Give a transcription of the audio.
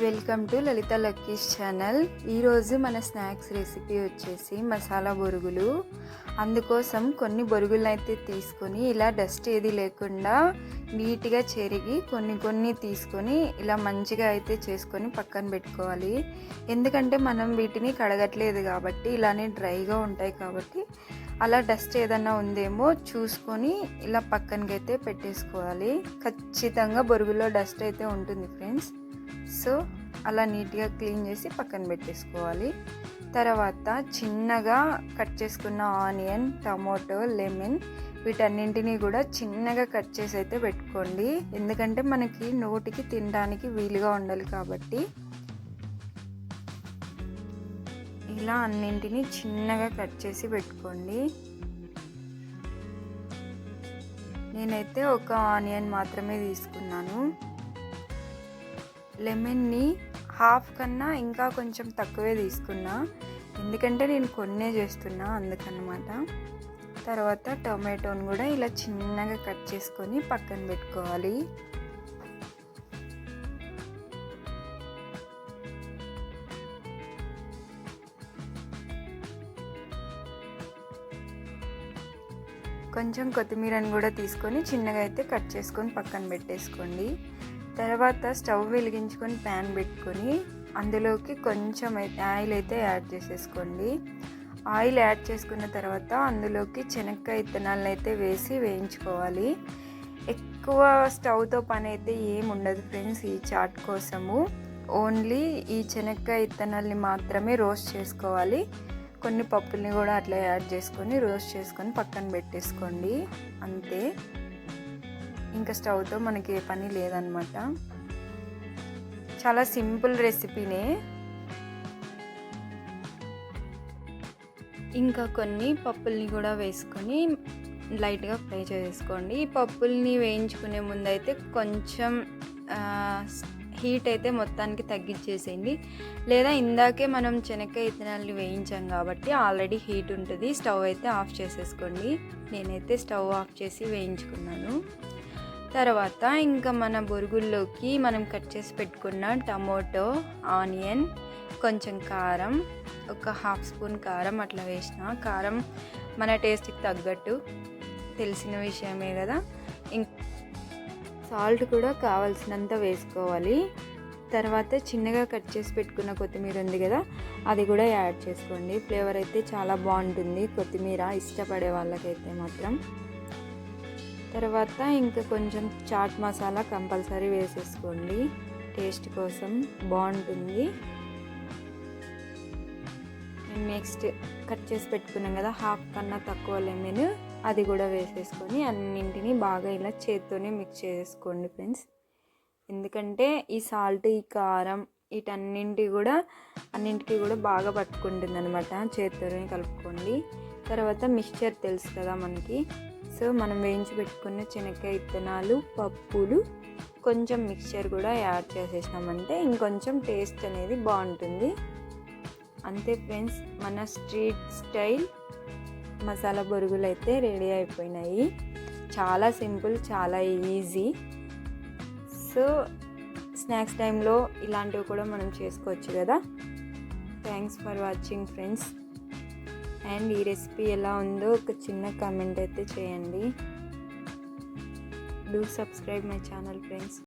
Welcome to Lalitha Lucky's channel. ఈరోజు మన snacks recipe వచ్చేసి మసాలా బొరుగులు. అందుకోసం కొన్ని బొరుగులను అయితే తీసుకొని ఇలా డస్ట్ ఏది లేకుండా నీట్గా చెరిగి కొన్ని కొన్ని తీసుకొని ఇలా మంచిగా అయితే చేసుకొని పక్కన పెట్టుకోవాలి. ఎందుకంటే మనం వీటిని కడగట్లేదు కాబట్టి ఇలానే డ్రైగా ఉంటాయి కాబట్టి అలా డస్ట్ ఏదన్నా ఉందేమో చూసుకొని ఇలా పక్కనకైతే పెట్టేసుకోవాలి. ఖచ్చితంగా బొరుగులో డస్ట్ అయితే ఉంటుంది ఫ్రెండ్స్. సో అలా నీట్గా క్లీన్ చేసి పక్కన పెట్టేసుకోవాలి. తర్వాత చిన్నగా కట్ చేసుకున్న ఆనియన్ టమాటో లెమన్ వీటన్నింటినీ కూడా చిన్నగా కట్ చేసి అయితే పెట్టుకోండి. ఎందుకంటే మనకి నోటికి తినడానికి వీలుగా ఉండాలి కాబట్టి. ఇలా అన్నింటినీ చిన్నగా కట్ చేసి పెట్టుకోండి. నేనైతే ఒక ఆనియన్ మాత్రమే తీసుకున్నాను. లెమన్ని హాఫ్ కన్నా ఇంకా కొంచెం తక్కువే తీసుకున్నా. ఎందుకంటే నేను కొన్నే చేస్తున్నా అందుకనమాట తర్వాత టొమాటోని కూడా ఇలా చిన్నగా కట్ చేసుకొని పక్కన పెట్టుకోవాలి. కొంచెం కొత్తిమీరని కూడా తీసుకొని చిన్నగా అయితే కట్ చేసుకొని పక్కన పెట్టేసుకోండి. తర్వాత స్టవ్ వెలిగించుకొని ప్యాన్ పెట్టుకొని అందులోకి కొంచెం అయితే ఆయిల్ అయితే యాడ్ చేసేసుకోండి. ఆయిల్ యాడ్ చేసుకున్న తర్వాత అందులోకి శనక్కాయ విత్తనాలను అయితే వేసి వేయించుకోవాలి. ఎక్కువ స్టవ్తో పని అయితే ఏం ఉండదు ఫ్రెండ్స్ ఈ చాట్ కోసము. ఓన్లీ ఈ శనక్కాయ విత్తనాల్ని మాత్రమే రోస్ట్ చేసుకోవాలి. కొన్ని పప్పుల్ని కూడా అట్లా యాడ్ చేసుకొని రోస్ట్ చేసుకొని పక్కన పెట్టేసుకోండి. అంతే. ఇంకా స్టవ్తో మనకి ఏ పని లేదనమాట. చాలా సింపుల్ రెసిపీనే. ఇంకా కొన్ని పప్పుల్ని కూడా వేసుకొని లైట్గా ఫ్రై చేసుకోండి. ఈ పప్పుల్ని వేయించుకునే ముందు అయితే కొంచెం హీట్ అయితే మొత్తానికి తగ్గించేసేయండి. లేదా ఇందాకే మనం శనక్కాయ ఇత్తనాలని వేయించాం కాబట్టి ఆల్రెడీ హీట్ ఉంటుంది. స్టవ్ అయితే ఆఫ్ చేసేసుకోండి. నేనైతే స్టవ్ ఆఫ్ చేసి వేయించుకున్నాను. తర్వాత ఇంకా మన బొరుగుల్లోకి మనం కట్ చేసి పెట్టుకున్న టమోటో ఆనియన్ కొంచెం కారం ఒక హాఫ్ స్పూన్ కారం అట్లా వేసిన. కారం మన టేస్ట్కి తగ్గట్టు. తెలిసిన విషయమే కదా. ఇంక సాల్ట్ కూడా కావాల్సినంత వేసుకోవాలి. తర్వాత చిన్నగా కట్ చేసి పెట్టుకున్న కొత్తిమీర ఉంది కదా అది కూడా యాడ్ చేసుకోండి. ఫ్లేవర్ అయితే చాలా బాగుంటుంది. కొత్తిమీర ఇష్టపడే వాళ్ళకైతే మాత్రం. తర్వాత ఇంకా కొంచెం చాట్ మసాలా కంపల్సరీ వేసేసుకోండి. టేస్ట్ కోసం బాగుంటుంది. నెక్స్ట్ కట్ చేసి పెట్టుకున్నాం కదా హాఫ్ కన్నా తక్కువ లెమన్ అది కూడా వేసేసుకొని అన్నింటినీ బాగా ఇలా చేత్తోనే మిక్స్ చేసుకోండి ఫ్రెండ్స్. ఎందుకంటే ఈ సాల్ట్ ఈ కారం వీటన్నింటి కూడా అన్నింటికి కూడా బాగా పట్టుకుంటుంది అనమాట చేత్తోనే కలుపుకోండి. తర్వాత మిక్చర్ తెలుసు కదా మనకి సో మనం వేయించి పెట్టుకున్న శనక్కాయ విత్తనాలు పప్పులు కొంచెం మిక్చర్ కూడా యాడ్ చేసేసినామంటే ఇంకొంచెం టేస్ట్ అనేది బాగుంటుంది. అంతే ఫ్రెండ్స్ మన స్ట్రీట్ స్టైల్ మసాలా బొరుగులు అయితే రెడీ అయిపోయినాయి. చాలా సింపుల్ చాలా ఈజీ. సో స్నాక్స్ టైంలో ఇలాంటివి కూడా మనం చేసుకోవచ్చు కదా. Thanks for watching friends. And ఈ రెసిపీ ఎలా ఉందో ఒక చిన్న కామెంట్ అయితే చేయండి. Do subscribe my channel friends